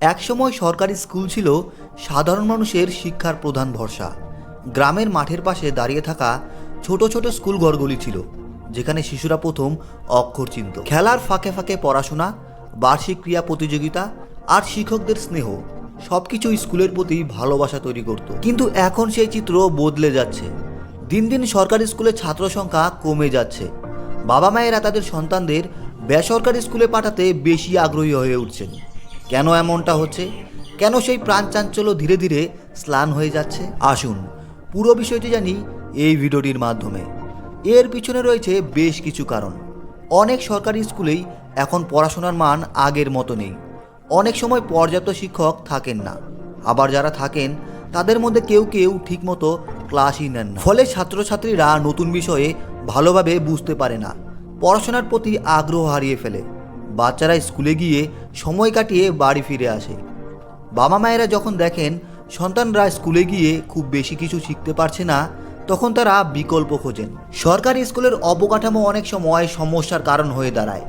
একসময় সরকারি স্কুল ছিল সাধারণ মানুষের শিক্ষার প্রধান ভরসা। গ্রামের মাঠের পাশে দাঁড়িয়ে থাকা ছোট ছোট স্কুল ঘরগুলি ছিল, যেখানে শিশুরা প্রথম অক্ষর চিনত। খেলার ফাঁকে ফাঁকে পড়াশোনা, বার্ষিক ক্রিয়া প্রতিযোগিতা আর শিক্ষকদের স্নেহ সব সবকিছু স্কুলের প্রতি ভালোবাসা তৈরি করত। কিন্তু এখন সেই চিত্র বদলে যাচ্ছে। দিন দিন সরকারি স্কুলে ছাত্র সংখ্যা কমে যাচ্ছে। বাবা মায়েরা তাদের সন্তানদের বেসরকারি স্কুলে পাঠাতে বেশি আগ্রহী হয়ে উঠছেন। কেন এমনটা হচ্ছে? কেন সেই প্রাণ চাঞ্চল্য ধীরে ধীরে স্লান হয়ে যাচ্ছে? আসুন, পুরো বিষয়টি জানি এই ভিডিওটির মাধ্যমে। এর পিছনে রয়েছে বেশ কিছু কারণ। অনেক সরকারি স্কুলেই এখন পড়াশোনার মান আগের মতো নেই। অনেক সময় পর্যাপ্ত শিক্ষক থাকেন না। আবার যারা থাকেন, তাদের মধ্যে কেউ কেউ ঠিকমতো ক্লাসই নেন না। ফলে ছাত্রছাত্রীরা নতুন বিষয়ে ভালোভাবে বুঝতে পারে না। পড়াশোনার প্রতি আগ্রহ হারিয়ে ফেলে। বাচ্চারা স্কুলে গিয়ে সময় কাটিয়ে বাড়ি ফিরে আসে। বাবা মায়েরা যখন দেখেন সন্তানরা স্কুলে গিয়ে খুব বেশি কিছু শিখতে পারছে না, তখন তারা বিকল্প খোঁজেন। সরকারি স্কুলের অবকাঠামো অনেক সময় সমস্যার কারণ হয়ে দাঁড়ায়।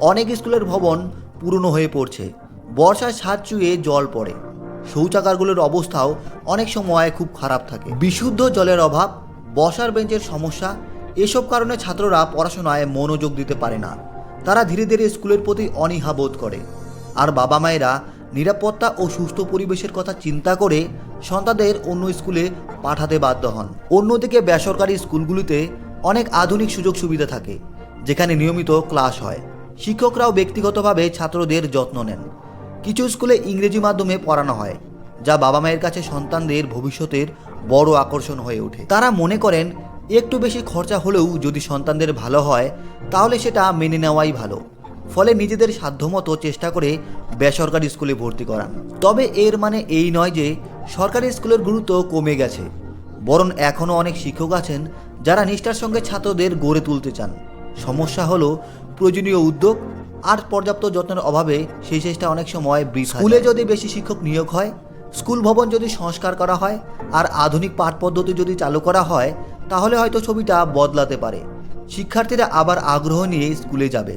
অনেক স্কুলের ভবন পুরনো হয়ে পড়ছে। বর্ষায় ছাদ চুয়ে জল পড়ে। শৌচাগারগুলোর অবস্থাও অনেক সময় খুব খারাপ থাকে। বিশুদ্ধ জলের অভাব, বসার বেঞ্চের সমস্যা, এসব কারণে ছাত্ররা পড়াশোনায় মনোযোগ দিতে পারে না। তারা ধীরে ধীরে স্কুলের প্রতি অনীহা বোধ করে। আর বাবা মায়েরা নিরাপত্তা ও সুস্থ পরিবেশের কথা চিন্তা করে সন্তানদের অন্য স্কুলে পাঠাতে বাধ্য হন। অন্যদিকে বেসরকারি স্কুলগুলিতে অনেক আধুনিক সুযোগ সুবিধা থাকে, যেখানে নিয়মিত ক্লাস হয়। শিক্ষকরাও ব্যক্তিগতভাবে ছাত্রদের যত্ন নেন। কিছু স্কুলে ইংরেজি মাধ্যমে পড়ানো হয়, যা বাবা মায়ের কাছে সন্তানদের ভবিষ্যতের বড় আকর্ষণ হয়ে ওঠে। তারা মনে করেন একটু বেশি খরচা হলেও যদি সন্তানদের ভালো হয়, তাহলে সেটা মেনে নেওয়াই ভালো। ফলে নিজেদের সাধ্যমতো চেষ্টা করে বেসরকারি স্কুলে ভর্তি করান তবে এর মানে এই নয় যে সরকারি স্কুলের গুরুত্ব কমে গেছে। বরং এখনও অনেক শিক্ষক আছেন যারা নিষ্ঠার সঙ্গে ছাত্রদের গড়ে তুলতে চান। সমস্যা হলো প্রয়োজনীয় উদ্যোগ আর পর্যাপ্ত যত্নের অভাবে সেই চেষ্টা অনেক সময় স্কুলে যদি বেশি শিক্ষক নিয়োগ হয়, স্কুল ভবন যদি সংস্কার করা হয়, আর আধুনিক পাঠ পদ্ধতি যদি চালু করা হয় তাহলে হয়তো ছবিটা বদলাতে পারে। শিক্ষার্থীরা আবার আগ্রহ নিয়ে স্কুলে যাবে।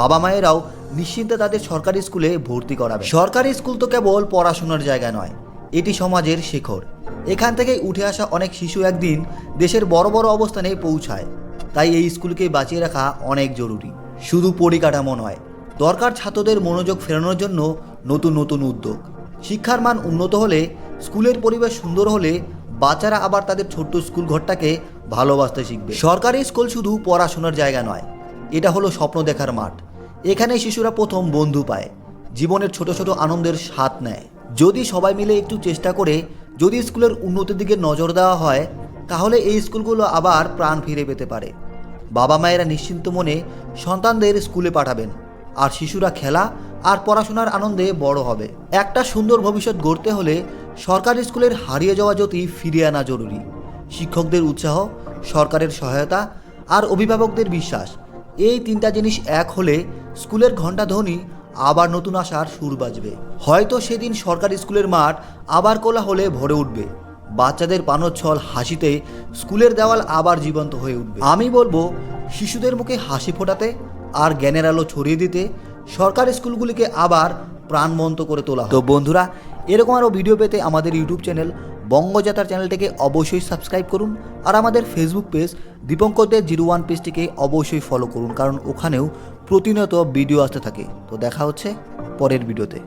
বাবা মায়েরাও নিশ্চিন্তে তাদের সরকারি স্কুলে ভর্তি করাবে। সরকারি স্কুল তো কেবল পড়াশোনার জায়গা নয়, এটি সমাজের শেখর। এখান থেকেই উঠে আসা অনেক শিশু একদিন দেশের বড় বড় অবস্থানে পৌঁছায়। তাই এই স্কুলকে বাঁচিয়ে রাখা অনেক জরুরি। শুধু পরিকাঠামো নয়, দরকার ছাত্রদের মনোযোগ ফেরানোর জন্য নতুন নতুন উদ্যোগ। শিক্ষার মান উন্নত হলে স্কুলের পরিবেশ সুন্দর হলে বাচ্চারা আবার তাদের ছোট্ট স্কুল ঘরটাকে ভালোবাসতে শিখবে। সরকারি স্কুল শুধু পড়াশোনার জায়গা নয়, এটা হলো স্বপ্ন দেখার মাঠ। এখানে শিশুরা প্রথম বন্ধু পায়, জীবনের ছোট ছোট আনন্দের স্বাদ নেয়। যদি সবাই মিলে একটু চেষ্টা করে যদি স্কুলের উন্নতির দিকে নজর দেওয়া হয়, তাহলে এই স্কুলগুলো আবার প্রাণ ফিরে পেতে পারে। বাবা মায়েরা নিশ্চিন্ত মনে সন্তানদের স্কুলে পাঠাবেন, আর শিশুরা খেলা আর পড়াশোনার আনন্দে বড় হবে। একটা সুন্দর ভবিষ্যৎ গড়তে হলে সরকারি স্কুলের হারিয়ে যাওয়া জ্যোতি ফিরিয়ে আনা জরুরি। শিক্ষকদের উৎসাহ, সরকারের সহায়তা আর অভিভাবকদের বিশ্বাস, এই তিনটা জিনিস এক হলে স্কুলের ঘণ্টা ধ্বনি আবার নতুন আশার সুর বাজবে। হয়তো সেদিন সরকারি স্কুলের মাঠ আবার কোলা হলে ভরে উঠবে। বাচ্চাদের পানোচ্ছল হাসিতে স্কুলের দেওয়াল আবার জীবন্ত হয়ে উঠবে। আমি বলব, শিশুদের মুখে হাসি ফোটাতে আর জ্ঞানের আলো ছড়িয়ে দিতে সরকারি স্কুলগুলিকে আবার প্রাণবন্ত করে তোলা তো বন্ধুরা এরকম আরও ভিডিও পেতে আমাদের ইউটিউব চ্যানেল বঙ্গজাতার চ্যানেলটিকে অবশ্যই সাবস্ক্রাইব করুন আর আমাদের ফেসবুক পেজ দীপঙ্করদের জিরো ওয়ান পেজটিকে অবশ্যই ফলো করুন, কারণ ওখানেও প্রতিনিয়ত ভিডিও আসতে থাকে। তো দেখা হচ্ছে পরের ভিডিওতে